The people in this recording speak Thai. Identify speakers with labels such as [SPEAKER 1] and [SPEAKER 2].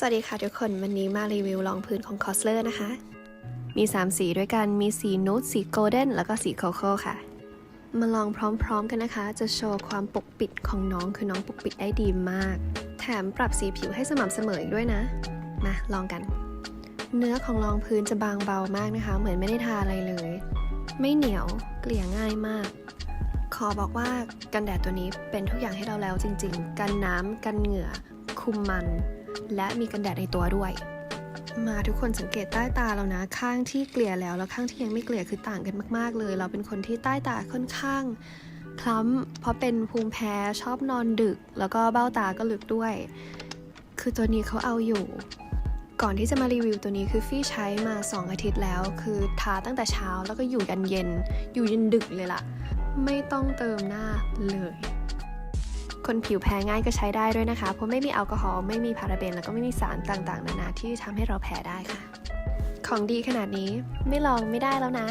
[SPEAKER 1] สวัสดีค่ะทุกคน วันนี้มารีวิวรองพื้นของ c o s l e r นะคะ มี 3 สีด้วยกัน มีสีนูดสีโกลเด้น แล้วก็สีโคโค่ค่ะ มาลองพร้อมๆกันนะคะ จะโชว์ความปกปิดของน้องคือน้องปกปิดได้ดีมาก แถมปรับสีผิวให้สม่ำเสมออีกด้วยนะ มาลองกัน เนื้อของรองพื้นจะบางเบามากนะคะ เหมือนไม่ได้ทาอะไรเลย ไม่เหนียว เกลี่ยง่ายมาก ขอบอกว่ากันแดดตัวนี้เป็นทุกอย่างให้เราแล้วจริง ๆ กันน้ำกันเหงื่อ คุมมัน และมีกันแดดในตัวด้วย มาทุกคนสังเกตใต้ตาเรานะ ข้างที่เกลี่ยแล้วแล้วข้างที่ยังไม่เกลี่ยคือต่างกันมากๆเลย เราเป็นคนที่ใต้ตาค่อนข้างคล้ำเพราะเป็นภูมิแพ้ชอบนอนดึก แล้วก็เบ้าตาก็ลึกด้วย คือตัวนี้เขาเอาอยู่ ก่อนที่จะมารีวิวตัวนี้คือฟี่ใช้มา 2 อาทิตย์แล้ว คือทาตั้งแต่เช้าแล้วก็อยู่ยันเย็น อยู่ยันดึกเลยล่ะ ไม่ต้องเติมหน้าเลย คนผิวแพ้ง่ายก็ใช้ได้ด้วยนะคะ เพราะไม่มีแอลกอฮอล์ไม่มีพาราเบน แล้วก็ไม่มีสารต่างๆ นานาที่ทำให้เราแพ้ได้ค่ะ ของดีขนาดนี้ไม่ลองไม่ได้แล้วนะ